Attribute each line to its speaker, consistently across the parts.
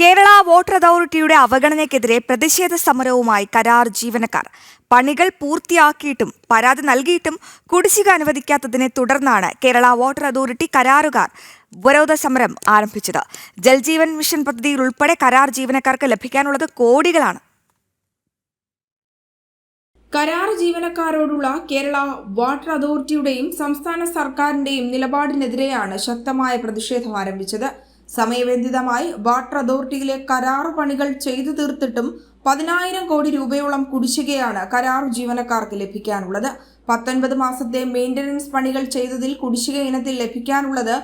Speaker 1: Kerala water അതോറിറ്റിയുടെ അവഗണനയ്ക്കെതിരെ പ്രതിഷേധ സമരവുമായി കരാർ ജീവനക്കാർ. പണികൾ പൂർത്തിയാക്കിയിട്ടും പരാതി നൽകിയിട്ടും കുടിശ്ശിക അനുവദിക്കാത്തതിനെ തുടർന്നാണ് കേരള വാട്ടർ അതോറിറ്റി കരാറുകാർ ഉപരോധ സമരം ആരംഭിച്ചത്. ജൽജീവൻ മിഷൻ പദ്ധതിയിൽ ഉൾപ്പെടെ കരാർ ജീവനക്കാർക്ക് ലഭിക്കാനുള്ളത് കോടികളാണ്.
Speaker 2: കരാർ ജീവനക്കാരോടുള്ള കേരള വാട്ടർ അതോറിറ്റിയുടെയും സംസ്ഥാന സർക്കാരിന്റെയും നിലപാടിനെതിരെയാണ് ശക്തമായ പ്രതിഷേധം ആരംഭിച്ചത്. സമയബന്ധിതമായി വാട്ടർ അതോറിറ്റിയിലെ കരാർ പണികൾ ചെയ്തു തീർത്തിട്ടും പതിനായിരം കോടി രൂപയോളം കുടിശ്ശികയാണ് കരാർ ജീവനക്കാർക്ക് ലഭിക്കാനുള്ളത്. പത്തൊൻപത് മാസത്തെ മെയിന്റനൻസ് പണികൾ ചെയ്തതിൽ കുടിശ്ശിക ഇനത്തിൽ ലഭിക്കാനുള്ളത്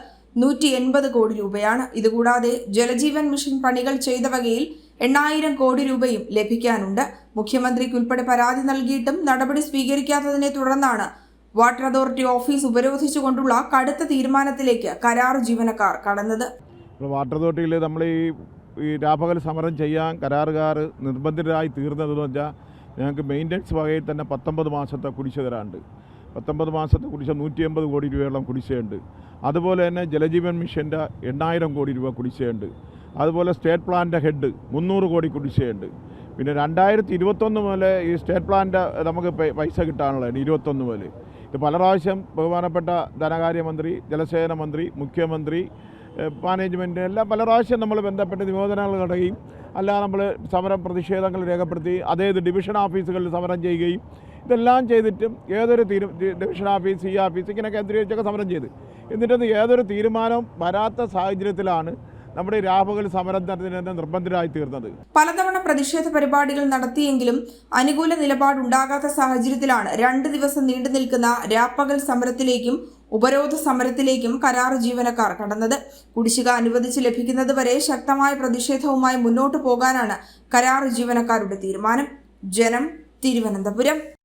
Speaker 2: നൂറ്റി എൺപത് കോടി രൂപയാണ്. ഇതുകൂടാതെ ജലജീവൻ മിഷൻ പണികൾ ചെയ്ത വകയിൽ എണ്ണായിരം കോടി രൂപയും ലഭിക്കാനുണ്ട്. മുഖ്യമന്ത്രിക്ക് ഉൾപ്പെടെ പരാതി നൽകിയിട്ടും നടപടി സ്വീകരിക്കാത്തതിനെ തുടർന്നാണ് വാട്ടർ അതോറിറ്റി ഓഫീസ് ഉപരോധിച്ചുകൊണ്ടുള്ള കടുത്ത തീരുമാനത്തിലേക്ക് കരാർ ജീവനക്കാർ കടന്നത്.
Speaker 3: വാട്ടർ അതോറിറ്റിയിൽ നമ്മൾ ഈ ഈ രാപ്പകൽ സമരം ചെയ്യാൻ കരാറുകാർ നിർബന്ധിതരായി തീർന്നതെന്ന് വെച്ചാൽ ഞങ്ങൾക്ക് മെയിന്റനൻസ് വകയിൽ തന്നെ പത്തൊമ്പത് മാസത്തെ കുടിശ്ശ തരാണ്ട് പത്തൊമ്പത് മാസത്തെ കുടിശ്ശ നൂറ്റി അമ്പത് കോടി രൂപയോളം കുടിശ്ശയുണ്ട് അതുപോലെ തന്നെ ജലജീവൻ മിഷന്റെ എണ്ണായിരം കോടി രൂപ കുടിശ്ശയുണ്ട് അതുപോലെ സ്റ്റേറ്റ് പ്ലാന്റെ ഹെഡ് മുന്നൂറ് കോടി കുടിശ്ശയുണ്ട് പിന്നെ രണ്ടായിരത്തി ഇരുപത്തൊന്ന് മുതൽ ഈ സ്റ്റേറ്റ് പ്ലാന്റെ നമുക്ക് പൈസ കിട്ടാനുള്ളതാണ് ഇരുപത്തൊന്ന് മുതൽ ഇത് പല പ്രാവശ്യം ബഹുമാനപ്പെട്ട ധനകാര്യമന്ത്രി ജലസേന മന്ത്രി മുഖ്യമന്ത്രി മാനേജ്മെന്റ് എല്ലാം പല പ്രാവശ്യം നമ്മൾ ബന്ധപ്പെട്ട് നിവേദനങ്ങൾ നടക്കുകയും അല്ലാതെ നമ്മൾ സമരം പ്രതിഷേധങ്ങൾ രേഖപ്പെടുത്തി അതേത് ഡിവിഷൻ ഓഫീസുകളിൽ സമരം ചെയ്യുകയും ഇതെല്ലാം ചെയ്തിട്ടും ഏതൊരു തീരു ഡിവിഷൻ ഓഫീസ് ഈ ഓഫീസ് ഇങ്ങനെ കേന്ദ്രീകരിച്ചൊക്കെ സമരം ചെയ്ത്. എന്നിട്ടൊന്നും ഏതൊരു തീരുമാനവും വരാത്ത സാഹചര്യത്തിലാണ് നമ്മുടെ രാഹുകൾ സമരം തന്നെ നിർബന്ധിതരായി തീർന്നത്.
Speaker 2: പലതവണ പ്രതിഷേധ പരിപാടികൾ നടത്തിയെങ്കിലും അനുകൂല നിലപാടുണ്ടാകാത്ത സാഹചര്യത്തിലാണ് രണ്ട് ദിവസം നീണ്ടു നിൽക്കുന്ന രാപ്പകൽ സമരത്തിലേക്കും ഉപരോധ സമരത്തിലേക്കും കരാർ ജീവനക്കാർ കടന്നത്. കുടിശ്ശിക അനുവദിച്ച് ലഭിക്കുന്നതുവരെ ശക്തമായ പ്രതിഷേധവുമായി മുന്നോട്ടു പോകാനാണ് കരാർ ജീവനക്കാരുടെ തീരുമാനം. ജനം തിരുവനന്തപുരം.